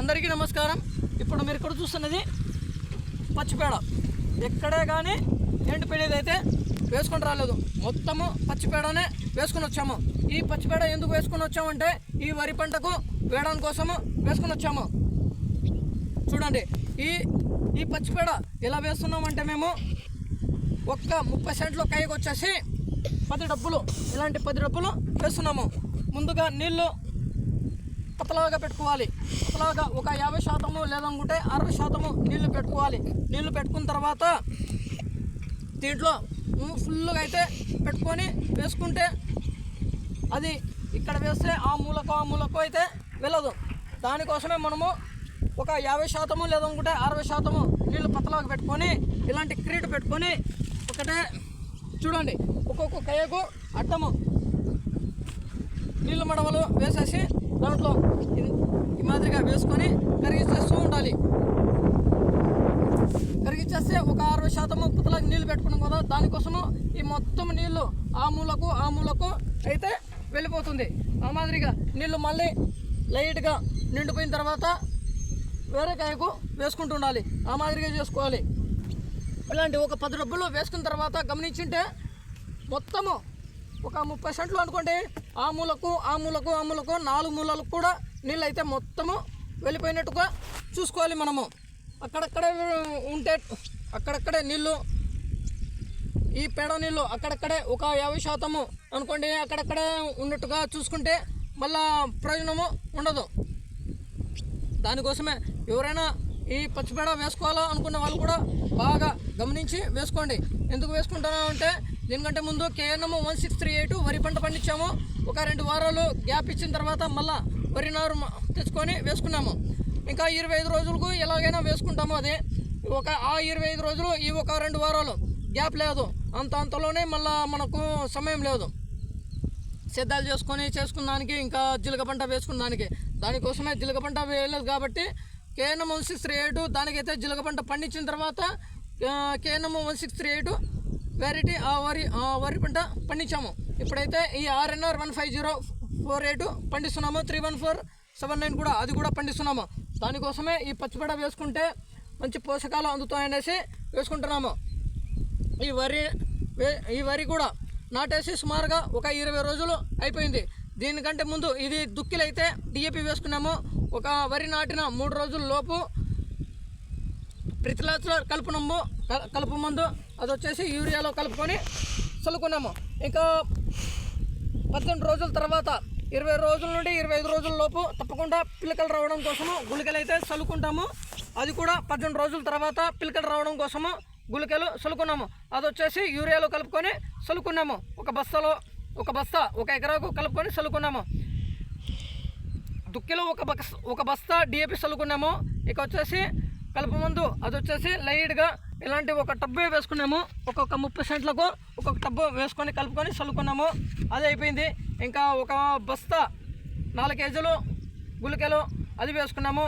అందరికీ నమస్కారం. ఇప్పుడు మీరు ఇక్కడ చూస్తున్నది పచ్చిపేడ. ఎక్కడే కానీ ఎండిపోయేది అయితే వేసుకొని రాలేదు. మొత్తము పచ్చిపేడనే వేసుకొని వచ్చాము. ఈ పచ్చిపేడ ఎందుకు వేసుకొని వచ్చామంటే ఈ వరి పంటకు వేయడం కోసము వేసుకొని వచ్చాము. చూడండి ఈ ఈ పచ్చిపేడ ఎలా వేస్తున్నామంటే మేము ఒక్క ముప్పై సెంట్లు కైకి వచ్చేసి పది డబ్బులు ఇలాంటి పది డబ్బులు వేస్తున్నాము. ముందుగా నీళ్ళు పతలాగా పెట్టుకోవాలి. పతలాగా ఒక యాభై శాతము లేదనుకుంటే అరవై శాతము నీళ్ళు పెట్టుకోవాలి. నీళ్ళు పెట్టుకున్న తర్వాత దీంట్లో ఫుల్గా అయితే పెట్టుకొని వేసుకుంటే అది ఇక్కడ వేస్తే ఆ మూలకు ఆ మూలకు అయితే వెళ్ళదు. దానికోసమే మనము ఒక యాభై శాతము లేదనుకుంటే అరవై శాతము నీళ్ళు పతలాగా పెట్టుకొని ఇలాంటి క్రీట్ పెట్టుకొని ఒకటే చూడండి. ఒక్కొక్క కయ్యకు అడ్డము నీళ్ళు మడవలు వేసేసి దాంట్లో ఈ మాదిరిగా వేసుకొని కరిగిచ్చేస్తూ ఉండాలి. కరిగిచ్చేస్తే ఒక అరవై శాతము పుతలకు నీళ్ళు పెట్టుకున్నాం కదా దానికోసము ఈ మొత్తం నీళ్ళు ఆ మూలకు ఆ మూలకు అయితే వెళ్ళిపోతుంది. ఆ మాదిరిగా నీళ్ళు మళ్ళీ లైట్గా నిండిపోయిన తర్వాత వేరే కాయకు వేసుకుంటూ ఉండాలి. ఆ మాదిరిగా చేసుకోవాలి. ఇలాంటి ఒక పది డబ్బులు వేసుకున్న తర్వాత గమనించుంటే మొత్తము ఒక ముప్పై సెంట్లు అనుకోండి. ఆ మూలకు ఆ మూలకు ఆ మూలకు నాలుగు మూలలకు కూడా నీళ్ళు అయితే మొత్తము వెళ్ళిపోయినట్టుగా చూసుకోవాలి మనము. అక్కడక్కడే ఉంటే అక్కడక్కడే నీళ్ళు ఈ పేడ నీళ్ళు అక్కడక్కడే ఒక యాభై శాతము అనుకోండి అక్కడక్కడే ఉన్నట్టుగా చూసుకుంటే మళ్ళా ప్రయోజనము ఉండదు. దానికోసమే ఎవరైనా ఈ పచ్చిపేడ వేసుకోవాలా అనుకున్న వాళ్ళు కూడా బాగా గమనించి వేసుకోండి. ఎందుకు వేసుకుంటున్నామంటే అంటే దీనికంటే ముందు KNM one six three eight వరి పంట పండించాము. ఒక రెండు వారాలు గ్యాప్ ఇచ్చిన తర్వాత మళ్ళా వరి నారు తెచ్చుకొని వేసుకున్నాము. ఇంకా ఇరవై ఐదు రోజులకు ఎలాగైనా వేసుకుంటాము అది. ఒక ఆ ఇరవై ఐదు రోజులు ఈ ఒక రెండు వారాలు గ్యాప్ లేదు. అంత అంతలోనే మళ్ళా మనకు సమయం లేదు. సిద్ధాలు చేసుకొని చేసుకున్నానికి ఇంకా జీలక పంట వేసుకున్నానికి. దానికోసమే జీలక పంట వేయలేదు కాబట్టి KNM one six three eight దానికైతే జీలక పంట పండించిన తర్వాత KNM one six three eight variety ఆ వరి ఆ వరి పంట పండించాము. ఇప్పుడైతే ఈ RNR one five zero four eight పండిస్తున్నాము. Three one four seven nine కూడా అది కూడా పండిస్తున్నాము. దానికోసమే ఈ పచ్చిపడ వేసుకుంటే మంచి పోషకాలు అందుతాయనేసి వేసుకుంటున్నాము. ఈ వరి వే- ఈ వరి కూడా నాటేసి సుమారుగా ఒక ఇరవై రోజులు అయిపోయింది. దీనికంటే ముందు ఇది దుక్కిలైతే డిఏపి వేసుకున్నాము. ఒక వరి నాటిన మూడు రోజుల లోపు ప్రతిలాచులో కలుపునము. కలుపు మందు. అది వచ్చేసి యూరియాలో కలుపుకొని చల్లుకున్నాము. ఇంకా పద్దెనిమిది రోజుల తర్వాత ఇరవై రోజుల నుండి ఇరవై ఐదు రోజుల లోపు తప్పకుండా పిలకలు రావడం కోసము గుళికలు అయితే చల్లుకుంటాము. అది కూడా పద్దెనిమిది రోజుల తర్వాత పిలకలు రావడం కోసము గుళికలు చల్లుకున్నాము. అది వచ్చేసి యూరియాలో కలుపుకొని చల్లుకున్నాము. ఒక బస్తాలో ఒక బస్తా ఒక ఎకరాకు కలుపుకొని చల్లుకున్నాము. దుక్కిలో ఒక బస్ ఒక బస్తా డిఏపి చల్లుకున్నాము. ఇక వచ్చేసి కలుపు మందు అది వచ్చేసి లైట్గా ఇలాంటి ఒక టబ్బే వేసుకున్నాము. ఒక్కొక్క ముప్పై సెంట్లకు ఒక్కొక్క టబ్బు వేసుకొని కలుపుకొని చల్లుకున్నాము. అది అయిపోయింది. ఇంకా ఒక బస్తా నాలుగు కేజీలు గుళికలు అది వేసుకున్నాము.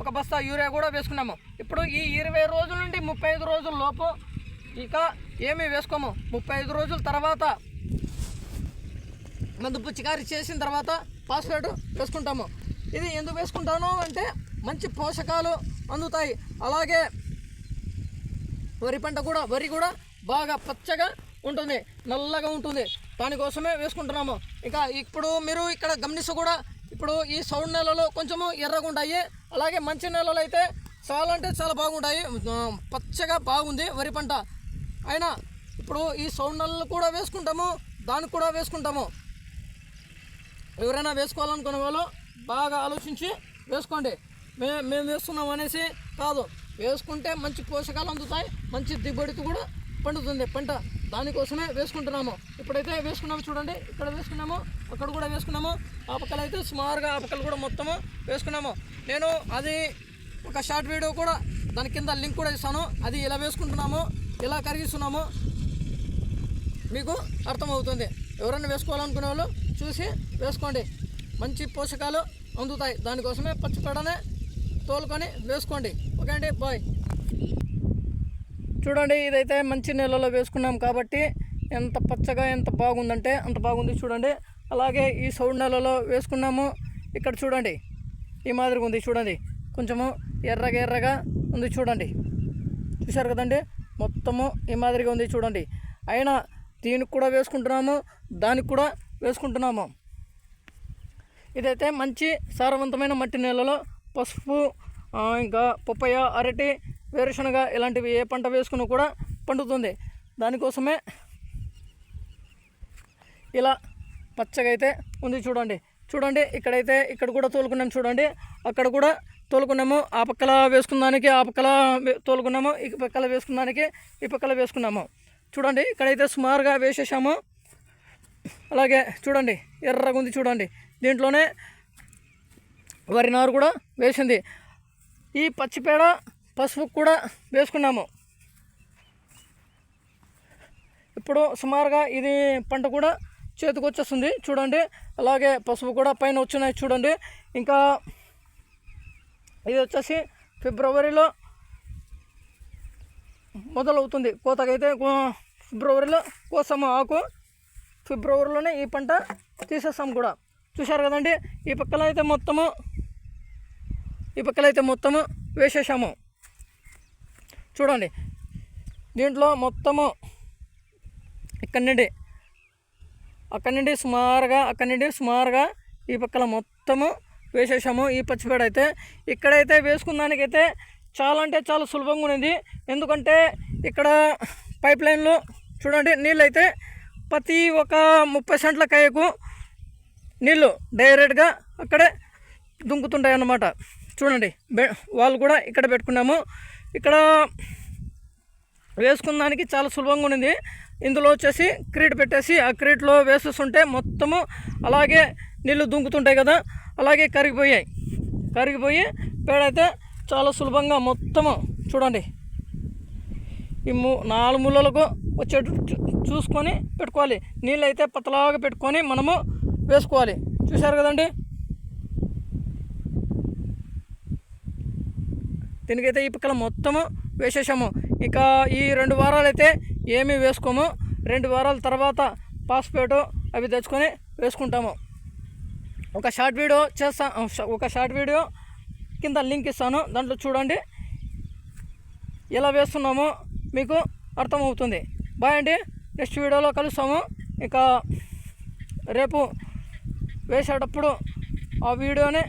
ఒక బస్తా యూరియా కూడా వేసుకున్నాము. ఇప్పుడు ఈ ఇరవై రోజుల నుండి ముప్పై ఐదు రోజుల లోపు ఇక ఏమీ వేసుకోము. ముప్పై ఐదు రోజుల తర్వాత మందు పుచ్చికారి చేసిన తర్వాత ఫాస్ఫేట్ వేసుకుంటాము. ఇది ఎందుకు వేసుకుంటాను అంటే మంచి పోషకాలు అందుతాయి. అలాగే వరి పంట కూడా వరి కూడా బాగా పచ్చగా ఉంటుంది నల్లగా ఉంటుంది. దానికోసమే వేసుకుంటున్నాము. ఇంకా ఇప్పుడు మీరు ఇక్కడ గమనిస్తూ కూడా ఇప్పుడు ఈ సౌండ్ నెలలో కొంచెము ఎర్రగా ఉంటాయి. అలాగే మంచి నెలలో అయితే చాలా అంటే చాలా బాగుంటాయి. పచ్చగా బాగుంది వరి పంట. అయినా ఇప్పుడు ఈ సౌండ్ నెలలు కూడా వేసుకుంటాము దానికి కూడా వేసుకుంటాము. ఎవరైనా వేసుకోవాలనుకునే వాళ్ళు బాగా ఆలోచించి వేసుకోండి. మే మేము వేస్తున్నాం అనేసి కాదు. వేసుకుంటే మంచి పోషకాలు అందుతాయి మంచి దిగుబడికి కూడా పండుతుంది పంట. దానికోసమే వేసుకుంటున్నాము. ఇప్పుడైతే వేసుకున్నాము చూడండి. ఇక్కడ వేసుకున్నాము అక్కడ కూడా వేసుకున్నాము. ఆపకలు అయితే సుమారుగా ఆపకలు కూడా మొత్తము వేసుకున్నాము. నేను అది ఒక షార్ట్ వీడియో కూడా దాని కింద లింక్ కూడా ఇస్తాను. అది ఇలా వేసుకుంటున్నాము ఇలా కరిగిస్తున్నాము. మీకు అర్థమవుతుంది. ఎవరైనా వేసుకోవాలనుకునే వాళ్ళు చూసి వేసుకోండి. మంచి పోషకాలు అందుతాయి. దానికోసమే పచ్చిపేడనే తోలుకొని వేసుకోండి. ఓకే అండి బాయ్. చూడండి ఇదైతే మంచి నెలలో వేసుకున్నాం కాబట్టి ఎంత పచ్చగా ఎంత బాగుందంటే అంత బాగుంది చూడండి. అలాగే ఈ సౌండ్ నెలలో వేసుకున్నాము. ఇక్కడ చూడండి ఈ మాదిరిగా ఉంది చూడండి. కొంచెము ఎర్రగా ఎర్రగా ఉంది చూడండి. చూశారు కదండి? మొత్తము ఈ మాదిరిగా ఉంది చూడండి. అయినా దీనికి కూడా వేసుకుంటున్నాము దానికి కూడా వేసుకుంటున్నాము. ఇదైతే మంచి సారవంతమైన మట్టి నేలలో పసుపు ఇంకా పప్పయ్య అరటి వేరుశనగ ఇలాంటివి ఏ పంట వేసుకున్నా కూడా పండుతుంది. దానికోసమే ఇలా పచ్చగా అయితే ఉంది చూడండి. చూడండి ఇక్కడైతే ఇక్కడ కూడా తోలుకున్నాం చూడండి. అక్కడ కూడా తోలుకున్నాము. ఆ పక్కల వేసుకున్నానికి ఆ పక్కల తోలుకున్నాము. ఈ పక్కల వేసుకున్నానికి ఈ పక్కల వేసుకున్నాము. చూడండి ఇక్కడైతే సుమారుగా వేసేసాము. అలాగే చూడండి ఎర్రగా ఉంది చూడండి. దీంట్లోనే వరి నారు కూడా వేసింది. ఈ పచ్చిపేడ పసుపు కూడా వేసుకున్నాము. ఇప్పుడు సుమారుగా ఇది పంట కూడా చేతికి వచ్చేస్తుంది. చూడండి. అలాగే పసుపు కూడా పైన వచ్చినాయి చూడండి. ఇంకా ఇది వచ్చేసి ఫిబ్రవరిలో మొదలవుతుంది. కోతకైతే కో- ఫిబ్రవరిలో కోసాము ఆకు. ఫిబ్రవరిలోనే ఈ పంట తీసేస్తాం కూడా. చూశారు కదండి. ఈ పక్కన అయితే మొత్తము ఈ పక్కన అయితే మొత్తము వేసేసాము. చూడండి దీంట్లో మొత్తము ఇక్కడి నుండి అక్కడి నుండి సుమారుగా అక్కడి నుండి సుమారుగా ఈ పక్కల మొత్తము వేసేసాము. ఈ పచ్చిపేడ అయితే ఇక్కడైతే వేసుకున్నానికైతే చాలా అంటే చాలా సులభంగా ఉన్నది. ఎందుకంటే ఇక్కడ పైప్ లైన్లో చూడండి నీళ్ళు అయితే ప్రతి ఒక ముప్పై సెంట్ల కాయకు నీళ్ళు డైరెక్ట్గా అక్కడే దుంకుతుంటాయి అన్నమాట చూడండి బె వాళ్ళు కూడా ఇక్కడ పెట్టుకున్నాము. ఇక్కడ వేసుకున్నానికి చాలా సులభంగా ఉంది ఇందులో వచ్చేసి క్రీట్ పెట్టేసి ఆ క్రీట్లో వేసేస్తుంటే మొత్తము అలాగే నీళ్ళు దుంకుతుంటాయి కదా అలాగే కరిగిపోయాయి. కరిగిపోయి పేడ అయితే చాలా సులభంగా మొత్తము చూడండి. ఈ మూ నాలుగు ముళ్ళలకు వచ్చేట్టు చూ- చూసుకొని పెట్టుకోవాలి. నీళ్ళు అయితే పతలాగా పెట్టుకొని మనము వేసుకోవాలి. చూశారు కదండి? దీనికైతే ఈ పక్కల మొత్తము వేసేసాము. ఇక ఈ రెండు వారాలు అయితే ఏమీ వేసుకోము. రెండు వారాల తర్వాత పాస్పేటు అవి తెచ్చుకొని వేసుకుంటాము. ఒక షార్ట్ వీడియో చేస్తా ఒక షార్ట్ వీడియో కింద లింక్ ఇస్తాను. దాంట్లో చూడండి. ఎలా వేస్తున్నామో మీకు అర్థమవుతుంది. బాయ్ అండి. నెక్స్ట్ వీడియోలో కలుస్తాము. ఇక రేపు వేసేటప్పుడు ఆ వీడియోని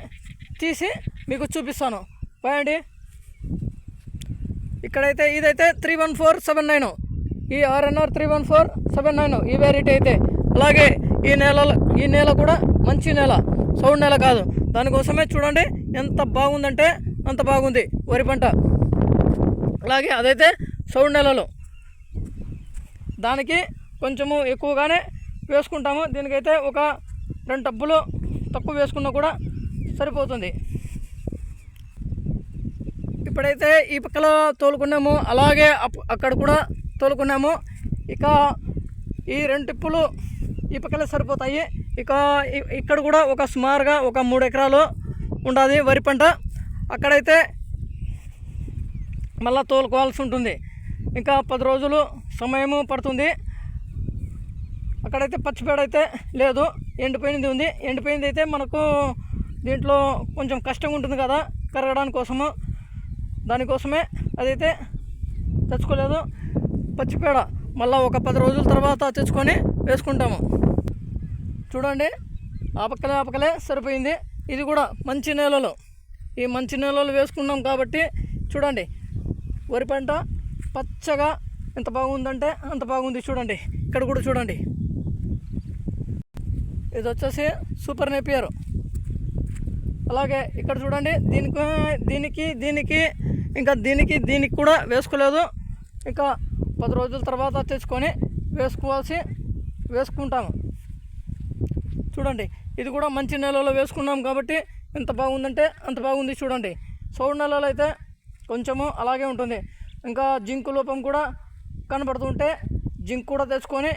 తీసి మీకు చూపిస్తాను. బాయ్ అండి. ఇక్కడైతే ఇదైతే three one four seven nine. ఈ RNR three one four seven nine ఈ వెరైటీ అయితే. అలాగే ఈ నేల ఈ నేల కూడా మంచి నేల సౌండ్ నేల కాదు. దానికోసమే చూడండి ఎంత బాగుందంటే అంత బాగుంది వరి పంట. అలాగే అదైతే సౌండ్ నెలలో. దానికి కొంచెము ఎక్కువగానే వేసుకుంటాము. దీనికైతే ఒక రెండు డబ్బులు తక్కువ వేసుకున్నా కూడా సరిపోతుంది. ఇప్పుడైతే ఈ పక్కలో తోలుకున్నాము. అలాగే అప్- అక్కడ కూడా తోలుకున్నాము. ఇక ఈ రెండు టిప్పులు ఈ పక్కలే సరిపోతాయి. ఇక ఇక్కడ కూడా ఒక సుమారుగా ఒక మూడు ఎకరాలు ఉండాలి వరి పంట. అక్కడైతే మళ్ళీ తోలుకోవాల్సి ఉంటుంది. ఇంకా పది రోజులు సమయము పడుతుంది. అక్కడైతే పచ్చిపేడ అయితే లేదు. ఎండిపోయింది ఉంది. ఎండిపోయింది అయితే మనకు దీంట్లో కొంచెం కష్టంగా ఉంటుంది కదా కరగడానికి కోసము దానికోసమే అదైతే తెచ్చుకోలేదు. పచ్చిపేడ మళ్ళీ ఒక పది రోజుల తర్వాత తెచ్చుకొని వేసుకుంటాము. చూడండి ఆపకలే ఆపకలే సరిపోయింది. ఇది కూడా మంచి నేలలో. ఈ మంచి నేలలు వేసుకున్నాం కాబట్టి చూడండి వరి పంట పచ్చగా ఎంత బాగుందంటే అంత బాగుంది చూడండి. ఇక్కడ కూడా చూడండి. ఇది వచ్చేసి సూపర్ నేపియర్. అలాగే ఇక్కడ చూడండి దీనికి దీనికి దీనికి ఇంకా దీనికి దీనికి కూడా వేసుకోలేదు. ఇంకా పది రోజుల తర్వాత తెచ్చుకొని వేసుకోవాల్సి వేసుకుంటాము. చూడండి ఇది కూడా మంచి నెలలో వేసుకున్నాం కాబట్టి ఎంత బాగుందంటే అంత బాగుంది చూడండి. సౌడు నెలలో అయితే కొంచెము అలాగే ఉంటుంది. ఇంకా జింకు లోపం కూడా కనబడుతుంటే జింక్ కూడా తెచ్చుకొని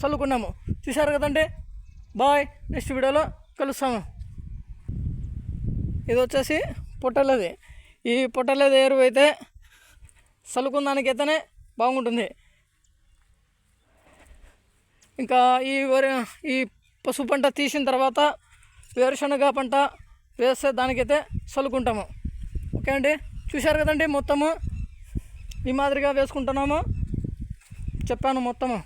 చల్లుకున్నాము. చూశారు కదండి? బాయ్ నెక్స్ట్ వీడియోలో కలుస్తాము ఇది వచ్చేసి పొట్టలది. ఈ పొట్టలేదు ఎరువు అయితే చల్లుకున్నానికైతేనే బాగుంటుంది. ఇంకా ఈ వరి ఈ పసుపు పంట తీసిన తర్వాత వేరుశనగ పంట వేస్తే దానికైతే చల్లుకుంటాము ఓకే అండి? చూశారు కదండి మొత్తము? ఈ మాదిరిగా వేసుకుంటున్నాము. చెప్పాను మొత్తము.